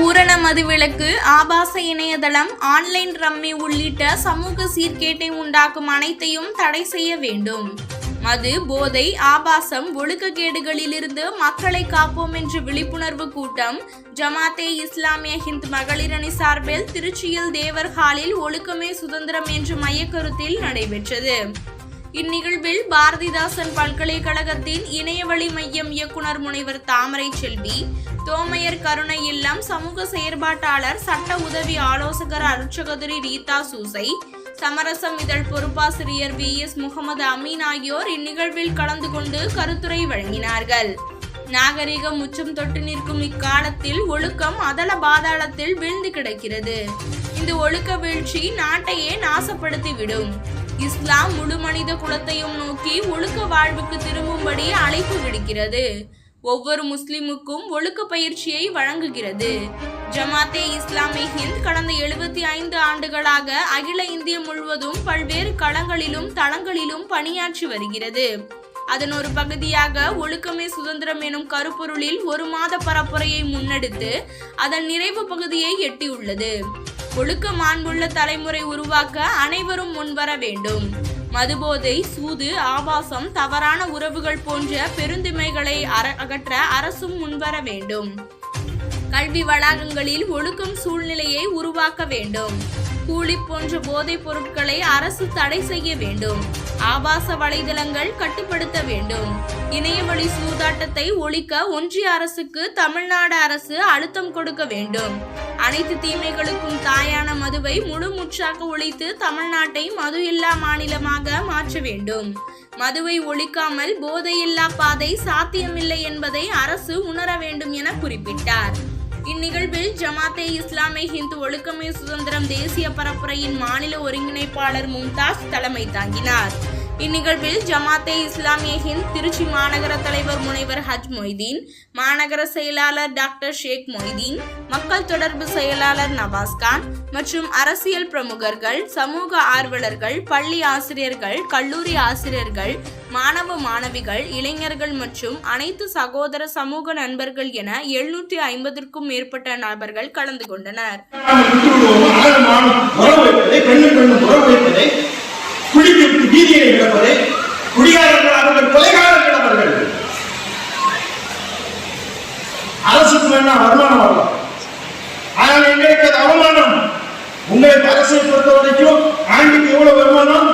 பூரண மதுவிலக்கு ஆபாச இணையதளம் ஆன்லைன் ரம்மி உள்ளிட்ட சமூக சீர்கேட்டை உண்டாக்கும் அனைத்தையும் தடை செய்ய வேண்டும். மது போதை ஆபாசம் ஒழுக்கக்கேடுகளிலிருந்து மக்களை காப்போம் என்ற விழிப்புணர்வு கூட்டம் ஜமாத்தே இஸ்லாமிய ஹிந்த் மகளிரணி சார்பில் திருச்சியில் தேவர் ஹாலில் ஒழுக்கமே சுதந்திரம் என்ற மையக்கருத்தில் நடைபெற்றது. இந்நிகழ்வில் பாரதிதாசன் பல்கலைக்கழகத்தின் இணையவழி மையம் இயக்குனர் முனைவர் தாமரை செல்வி தோமையர் கருணை இல்லம் சமூக செயற்பாட்டாளர் சட்ட உதவி ஆலோசகர் அருட்சகதுரி ரீதா சூசை சமரசம் இதழ் பொறுப்பாசிரியர் வி எஸ் முகமது அமீன் ஆகியோர் இந்நிகழ்வில் கலந்து கொண்டு கருத்துரை வழங்கினார்கள். நாகரிகம் உச்சம் தொட்டு நிற்கும் இக்காலத்தில் ஒழுக்கம் அதல பாதாளத்தில் வீழ்ந்து கிடக்கிறது. இந்த ஒழுக்க வீழ்ச்சி நாட்டையே நாசப்படுத்திவிடும். இஸ்லாம் முழு மனித குலத்தையும் நோக்கி ஒழுக்க வாழ்வுக்கு திரும்பும்படி அழைப்பு விடுக்கிறது. ஒவ்வொரு முஸ்லிமுக்கும் ஒழுக்க பயிற்சியை வழங்குகிறது. ஜமாத்தே இஸ்லாமி ஹிந்த் கடந்த எழுபத்தி ஐந்து ஆண்டுகளாக அகில இந்திய முழுவதும் பல்வேறு களங்களிலும் தளங்களிலும் பணியாற்றி வருகிறது. அதன் ஒரு பகுதியாக ஒழுக்கமே சுதந்திரம் எனும் கருப்பொருளில் ஒரு மாத பரப்புரையை முன்னெடுத்து அதன் நிறைவு பகுதியை எட்டியுள்ளது. ஒழுக்க மாண்புள்ள தலைமுறை உருவாக்க அனைவரும் முன்வர வேண்டும். மதுபோதை சூது ஆபாசம் தவறான உறவுகள் போன்ற பெருந்திமைகளை அகற்ற அரசும் முன்வர வேண்டும். கல்வி வளாகங்களில் ஒழுக்கம் சூழ்நிலையை உருவாக்க வேண்டும். கூலி போன்ற போதைப் பொருட்களை அரசு தடை செய்ய வேண்டும். ஆபாச வலைதளங்கள் கட்டுப்படுத்த வேண்டும். இணையவழி சூதாட்டத்தை ஒழிக்க ஒன்றிய அரசுக்கு தமிழ்நாடு அரசு அழுத்தம் கொடுக்க வேண்டும். அனைத்து தீமைகளுக்கும் தாயான மதுவை முழு முற்றாக ஒழித்து தமிழ்நாட்டை மது இல்லா மாநிலமாக மாற்ற வேண்டும். மதுவை ஒழிக்காமல் போதையில்லா பாதை சாத்தியமில்லை என்பதை அரசு உணர வேண்டும் என குறிப்பிட்டார். இந்நிகழ்வில் ஜமாத்தே இஸ்லாமை ஹிந்து ஒழுக்கமே சுதந்திரம் தேசிய பரப்புரையின் மாநில ஒருங்கிணைப்பாளர் மும்தாஸ் தலைமை தாங்கினார். இந்நிகழ்வில் ஜமாத்தே இஸ்லாமிய ஹிந்த் திருச்சி மாநகர தலைவர் முனைவர் ஹஜ் மொய்தீன் மாநகர செயலாளர் டாக்டர் ஷேக் மொய்தீன் மக்கள் தொடர்பு செயலாளர் நவாஸ்கான் மற்றும் அரசியல் பிரமுகர்கள் சமூக ஆர்வலர்கள் பள்ளி ஆசிரியர்கள் கல்லூரி ஆசிரியர்கள் மாணவ மாணவிகள் இளைஞர்கள் மற்றும் அனைத்து சகோதர சமூக நண்பர்கள் என எழுநூற்றி ஐம்பதற்கும் மேற்பட்ட நபர்கள் கலந்து கொண்டனர். வீதியை கிடப்பது குடிகாரர்கள் அவர்கள் கொலைகாரர்கள் அவர்கள். அரசுக்கு வேணா வருமானம் வரலாம் ஆனால் எங்களுக்கு அது அவமானம். உங்களுக்கு அரசை பொறுத்த வரைக்கும் ஆண்டுக்கு எவ்வளவு வருமானம்?